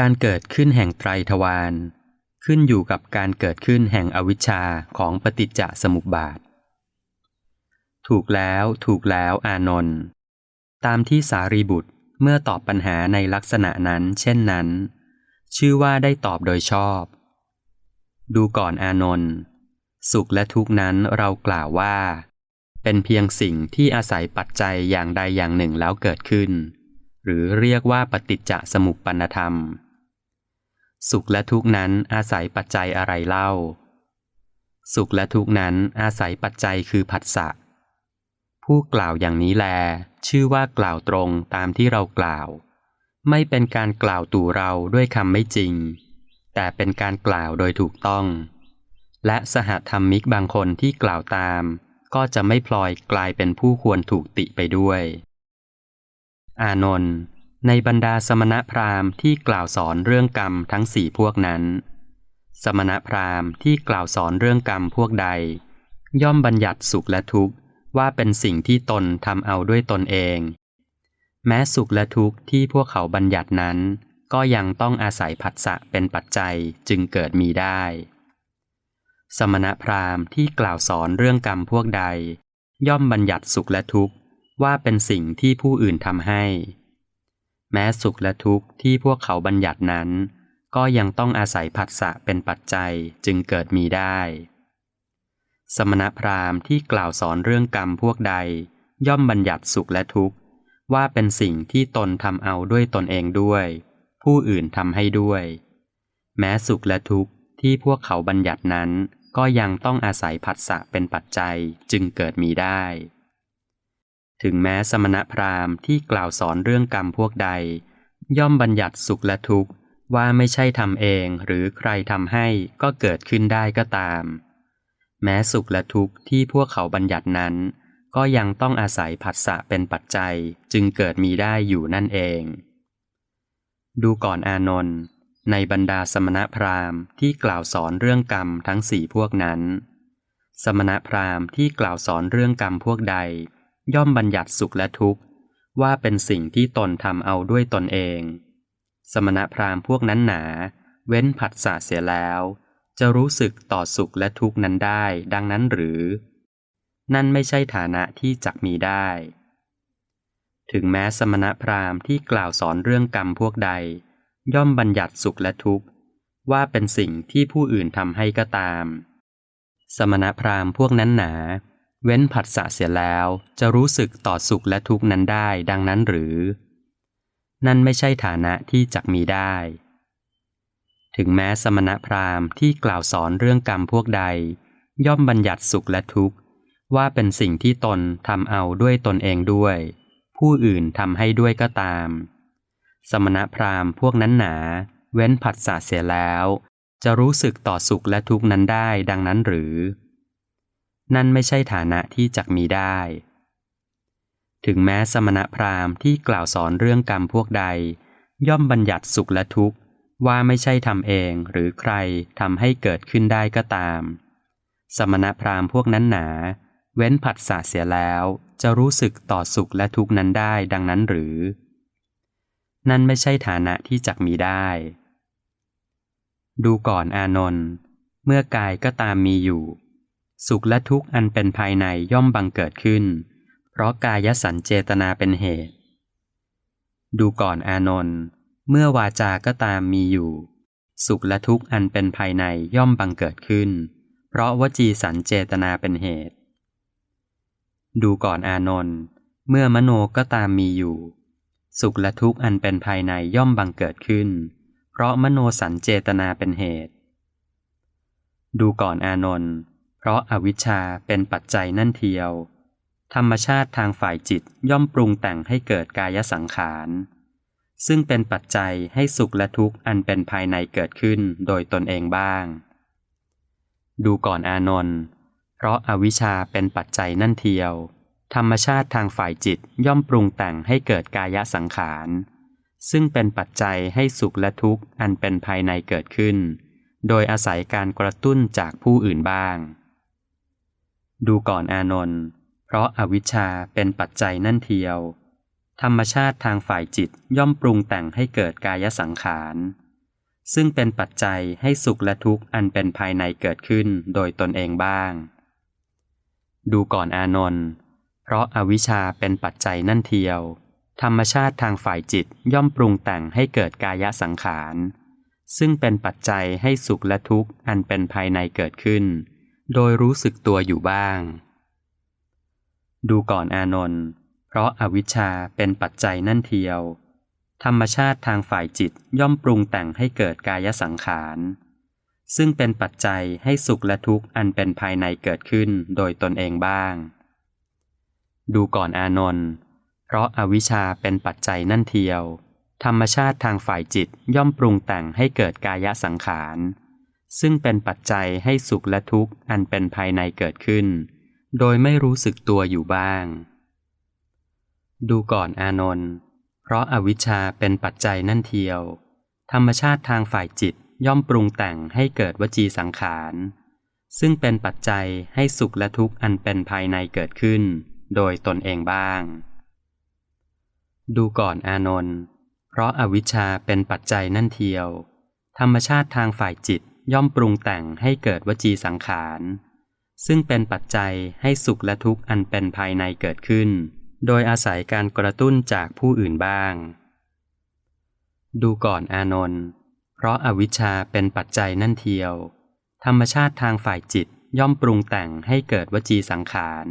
การเกิดขึ้นแห่งไตรทวารขึ้นอยู่กับการเกิดขึ้นแห่งอวิชชาของปฏิจจสมุปบาท ถูกแล้วถูกแล้วอานนท์ตามที่สารีบุตรเมื่อตอบปัญหาในลักษณะนั้น เช่นนั้น ชื่อว่าได้ตอบโดยชอบ ดูก่อนอานนท์สุขและทุกข์นั้นเรากล่าวว่า เป็นเพียงสิ่งที่อาศัยปัจจัยอย่างใดอย่างหนึ่งแล้วเกิดขึ้น หรือเรียกว่าปฏิจจสมุปปนธรรม สุขและทุกข์นั้นอาศัยปัจจัยอะไรเล่า สุขและทุกข์นั้นอาศัยปัจจัยคือผัสสะ ผู้กล่าวอย่างนี้แล ชื่อว่ากล่าวตรงตามที่เรากล่าว ไม่เป็นการกล่าวตู่เราด้วยคำไม่จริง แต่เป็นการกล่าวโดยถูกต้อง และสหธรรมิกบางคนที่กล่าวตาม ก็จะไม่พลอยกลายเป็นผู้ควรถูกติไปด้วย อานนท์ ในบรรดาสมณพราหมณ์ที่กล่าวสอนเรื่องกรรมทั้งสี่พวกนั้น สมณพราหมณ์ที่กล่าวสอนเรื่องกรรมพวกใด ย่อมบัญญัติสุขและทุกข์ว่าเป็นสิ่งที่ตนทำเอาด้วยตนเอง แม้สุขและทุกข์ที่พวกเขาบัญญัตินั้น ก็ยังต้องอาศัยผัสสะเป็นปัจจัยจึงเกิดมีได้ สมณพราหมณ์ที่กล่าวสอนเรื่องกรรมพวกใด ย่อมบัญญัติสุขและทุกข์ว่าเป็นสิ่งที่ผู้อื่นทำให้ แม้สุขและทุกข์ที่พวกเขาบัญญัตินั้น ก็ยังต้องอาศัยผัสสะเป็นปัจจัยจึงเกิดมีได้ สมณพราหมณ์ที่กล่าวสอนเรื่องกรรมพวกใด ย่อมบัญญัติสุขและทุกข์ ว่าเป็นสิ่งที่ตนทำเอาด้วยตนเองด้วย ผู้อื่นทำให้ด้วย แม้สุขและทุกข์ที่พวกเขาบัญญัตินั้น ก็ยังต้องอาศัยผัสสะเป็นปัจจัยจึงเกิดมีได้ ถึงแม้สมณพราหมณ์ที่กล่าวสอนเรื่องกรรมพวกใด ย่อมบัญญัติสุขและทุกข์ว่าไม่ใช่ทำเองหรือใครทำให้ก็เกิดขึ้นได้ก็ตาม แม้สุขและทุกข์ที่พวกเขาบัญญัตินั้น ก็ยังต้องอาศัยผัสสะเป็นปัจจัยจึงเกิดมีได้อยู่นั่นเอง ดูก่อนอานนท์ในบรรดาสมณพราหมณ์ที่กล่าวสอนเรื่องกรรมทั้งสี่พวกนั้น สมณพราหมณ์ที่กล่าวสอนเรื่องกรรมพวกใด ย่อมบัญญัติสุขและทุกข์ ว่าเป็นสิ่งที่ตนทำเอาด้วยตนเอง สมณพราหมณ์พวกนั้นหนา เว้นผัสสะเสียแล้ว จะรู้สึกต่อสุขและทุกข์นั้นได้ ดังนั้นหรือ นั่นไม่ใช่ฐานะที่จักมีได้ ถึงแม้สมณพราหมณ์ที่กล่าวสอนเรื่องกรรมพวกใด ย่อมบัญญัติสุขและทุกข์ ว่าเป็นสิ่งที่ผู้อื่นทำให้ก็ตาม สมณพราหมณ์พวกนั้นหนา เว้นผัสสะเสียแล้วจะรู้สึกต่อสุขและทุกข์นั้นได้ดังนั้นหรือ นั่นไม่ใช่ฐานะที่จักมีได้ ถึงแม้สมณพราหมณ์ที่กล่าวสอนเรื่องกรรมพวกใด ย่อมบัญญัติสุขและทุกข์ ว่าเป็นสิ่งที่ตนทำเอาด้วยตนเองด้วย ผู้อื่นทำให้ด้วยก็ตาม สมณพราหมณ์พวกนั้นหนา เว้นผัสสะเสียแล้ว จะรู้สึกต่อสุขและทุกข์นั้นได้ดังนั้นหรือ นั่นไม่ใช่ฐานะที่จักมีได้ ถึงแม้สมณพราหมณ์ที่กล่าวสอนเรื่องกรรมพวกใด ย่อมบัญญัติสุขและทุกข์ว่าไม่ใช่ทำเองหรือใครทำให้เกิดขึ้นได้ก็ตาม สมณพราหมณ์พวกนั้นหนา เว้นผัสสะเสียแล้ว จะรู้สึกต่อสุขและทุกข์นั้นได้ดังนั้นหรือ นั่นไม่ใช่ฐานะที่จักมีได้ ดูก่อนอานนท์เมื่อกายก็ตามมีอยู่ สุขและทุกข์อันเป็นภายในย่อมบังเกิดขึ้น เพราะกายสันเจตนาเป็นเหตุ ดูก่อนอานนท์เมื่อวาจาก็ตามมีอยู่ สุขและทุกข์อันเป็นภายในย่อมบังเกิดขึ้น เพราะวจีสันเจตนาเป็นเหตุ ดูก่อนอานนท์เมื่อมโนก็ตามมีอยู่ สุขและทุกข์อันเป็นภายในย่อมบังเกิดขึ้น เพราะมโนสันเจตนาเป็นเหตุ ดูก่อนอานนท์ เพราะอาวิชชาเป็นปัจจัยนั่นเทียว ธรรมชาติทางฝ่ายจิตย่อมปรุงแต่งให้เกิดกายสังขาร ซึ่งเป็นปัจจัยให้สุขและทุกข์อันเป็นภายในเกิดขึ้นโดยตนเองบ้าง ดูก่อนอานนท์เพราะอาวิชชาเป็นปัจจัยนั่นเทียว ธรรมชาติทางฝ่ายจิตย่อมปรุงแต่งให้เกิดกายสังขาร ซึ่งเป็นปัจจัยให้สุขและทุกข์อันเป็นภายในเกิดขึ้น โดยอาศัยการกระตุ้นจากผู้อื่นบ้าง ดูก่อนอานนท์เพราะอาวิชชาเป็นปัจจัยนั่นเทียว ธรรมชาติทางฝ่ายจิตย่อมปรุงแต่งให้เกิดกายสังขาร ซึ่งเป็นปัจจัยให้สุขและทุกข์อันเป็นภายในเกิดขึ้นโดยตนเองบ้าง ดูก่อนอานนท์เพราะอาวิชชาเป็นปัจจัยนั่นเทียว ธรรมชาติทางฝ่ายจิตย่อมปรุงแต่งให้เกิดกายสังขาร ซึ่งเป็นปัจจัยให้สุขและทุกข์อันเป็นภายในเกิดขึ้น โดยรู้สึกตัวอยู่บ้าง ดูก่อนอานนท์เพราะอาวิชชาเป็นปัจจัยนั่นเทียว ธรรมชาติทางฝ่ายจิตย่อมปรุงแต่งให้เกิดกายสังขาร ซึ่งเป็นปัจจัยให้สุขและทุกข์อันเป็นภายในเกิดขึ้นโดยตนเองบ้าง ดูก่อนอานนท์เพราะอาวิชชาเป็นปัจจัยนั่นเทียว ธรรมชาติทางฝ่ายจิตย่อมปรุงแต่งให้เกิดกายสังขาร ซึ่งเป็นปัจจัยให้สุขและทุกข์อันเป็นภายในเกิดขึ้น โดยไม่รู้สึกตัวอยู่บ้าง ดูก่อนอานนท์เพราะอาวิชชาเป็นปัจจัยนั่นเทียว ธรรมชาติทางฝ่ายจิตย่อมปรุงแต่งให้เกิดวจีสังขาร ซึ่งเป็นปัจจัยให้สุขและทุกข์อันเป็นภายในเกิดขึ้น โดยตนเองบ้าง ดูก่อนอานนท์เพราะอาวิชชาเป็นปัจจัยนั่นเทียว ธรรมชาติทางฝ่ายจิต ย่อมปรุงแต่งให้เกิดวจีสังขาร ซึ่งเป็นปัจจัยให้สุขและทุกข์อันเป็นภายในเกิดขึ้น โดยอาศัยการกระตุ้นจากผู้อื่นบ้าง ดูก่อนอานนท์เพราะอาวิชชาเป็นปัจจัยนั่นเทียว ธรรมชาติทางฝ่ายจิตย่อมปรุงแต่งให้เกิดวจีสังขาร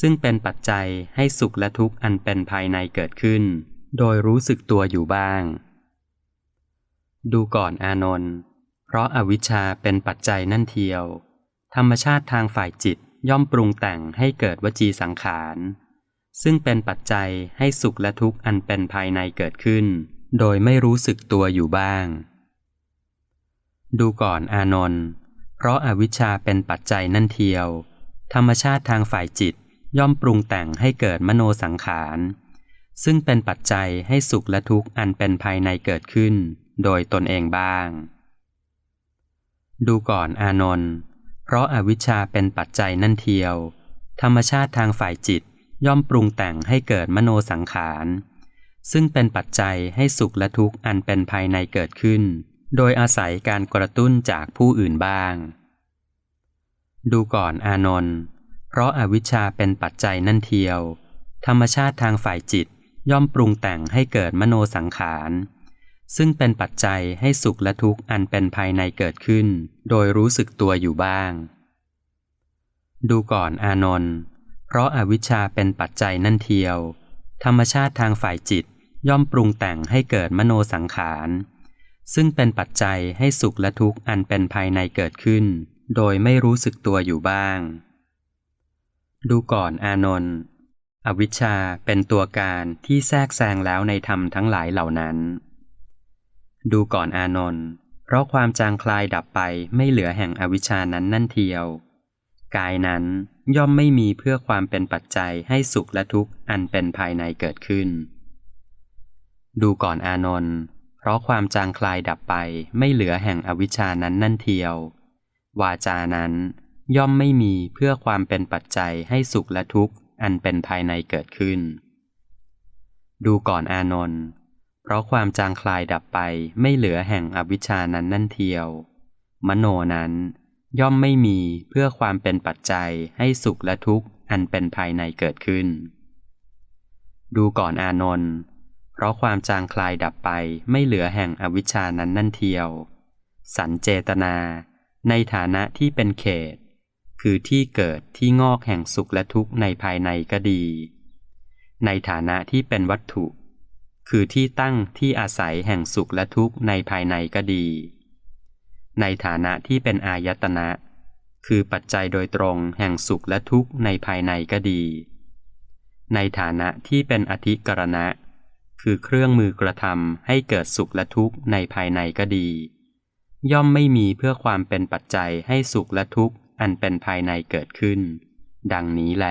ซึ่งเป็นปัจจัยให้สุขและทุกข์อันเป็นภายในเกิดขึ้น โดยรู้สึกตัวอยู่บ้าง ดูก่อนอานนท์ เพราะอาวิชชาเป็นปัจจัยนั่นเทียว ธรรมชาติทางฝ่ายจิตย่อมปรุงแต่งให้เกิดวจีสังขาร ซึ่งเป็นปัจจัยให้สุขและทุกข์อันเป็นภายในเกิดขึ้น โดยไม่รู้สึกตัวอยู่บ้าง ดูก่อนอานนท์เพราะอาวิชชาเป็นปัจจัยนั่นเทียว ธรรมชาติทางฝ่ายจิตย่อมปรุงแต่งให้เกิดมโนสังขาร ซึ่งเป็นปัจจัยให้สุขและทุกข์อันเป็นภายในเกิดขึ้น โดยตนเองบ้าง ดูก่อนอานนท์เพราะอาวิชชาเป็นปัจจัยนั่นเทียว ธรรมชาติทางฝ่ายจิตย่อมปรุงแต่งให้เกิดมโนสังขาร ซึ่งเป็นปัจจัยให้สุขและทุกข์อันเป็นภายในเกิดขึ้น โดยอาศัยการกระตุ้นจากผู้อื่นบ้าง ดูก่อนอานนท์เพราะอาวิชชาเป็นปัจจัยนั่นเทียว ธรรมชาติทางฝ่ายจิตย่อมปรุงแต่งให้เกิดมโนสังขาร ซึ่งเป็นปัจจัยให้สุขและทุกข์อันเป็นภายในเกิดขึ้น โดยรู้สึกตัวอยู่บ้าง ดูก่อนอานนท์เพราะอาวิชชาเป็นปัจจัยนั่นเทียว ธรรมชาติทางฝ่ายจิตย่อมปรุงแต่งให้เกิดมโนสังขาร ซึ่งเป็นปัจจัยให้สุขและทุกข์อันเป็นภายในเกิดขึ้น โดยไม่รู้สึกตัวอยู่บ้าง ดูก่อนอานนท์อวิชชาเป็นตัวการที่แทรกแซงแล้วในธรรมทั้งหลายเหล่านั้น ดูก่อนอานนท์เพราะความจางคลายดับไปไม่เหลือแห่งอวิชชานั้นนั่นเทียว กายนั้นย่อมไม่มีเพื่อความเป็นปัจจัยให้สุขและทุกข์อันเป็นภายในเกิดขึ้น ดูก่อนอานนท์เพราะความจางคลายดับไปไม่เหลือแห่งอวิชานั้นนั่นเทียว วาจานั้นย่อมไม่มีเพื่อความเป็นปัจจัยให้สุขและทุกข์อันเป็นภายในเกิดขึ้น ดูก่อนอานนท์ เพราะความจางคลายดับไปไม่เหลือแห่งอวิชานั้นนั่นเทียว มโนนั้นย่อมไม่มีเพื่อความเป็นปัจจัยให้สุขและทุกข์อันเป็นภายในเกิดขึ้น ดูก่อนอานนท์เพราะความจางคลายดับไปไม่เหลือแห่งอวิชานั้นนั่นเทียว สันเจตนา ในฐานะที่เป็นเขต คือที่เกิดที่งอกแห่งสุขและทุกข์ในภายในก็ดี ในฐานะที่เป็นวัตถุ คือที่ตั้งที่อาศัยแห่งสุขและทุกข์ในภายในก็ดี ในฐานะที่เป็นอายตนะ คือปัจจัยโดยตรงแห่งสุขและทุกข์ในภายในก็ดี ในฐานะที่เป็นอธิกรณะ คือเครื่องมือกระทำให้เกิดสุขและทุกข์ในภายในก็ดี ย่อมไม่มีเพื่อความเป็นปัจจัยให้สุขและทุกข์อันเป็นภายในเกิดขึ้น ดังนี้แล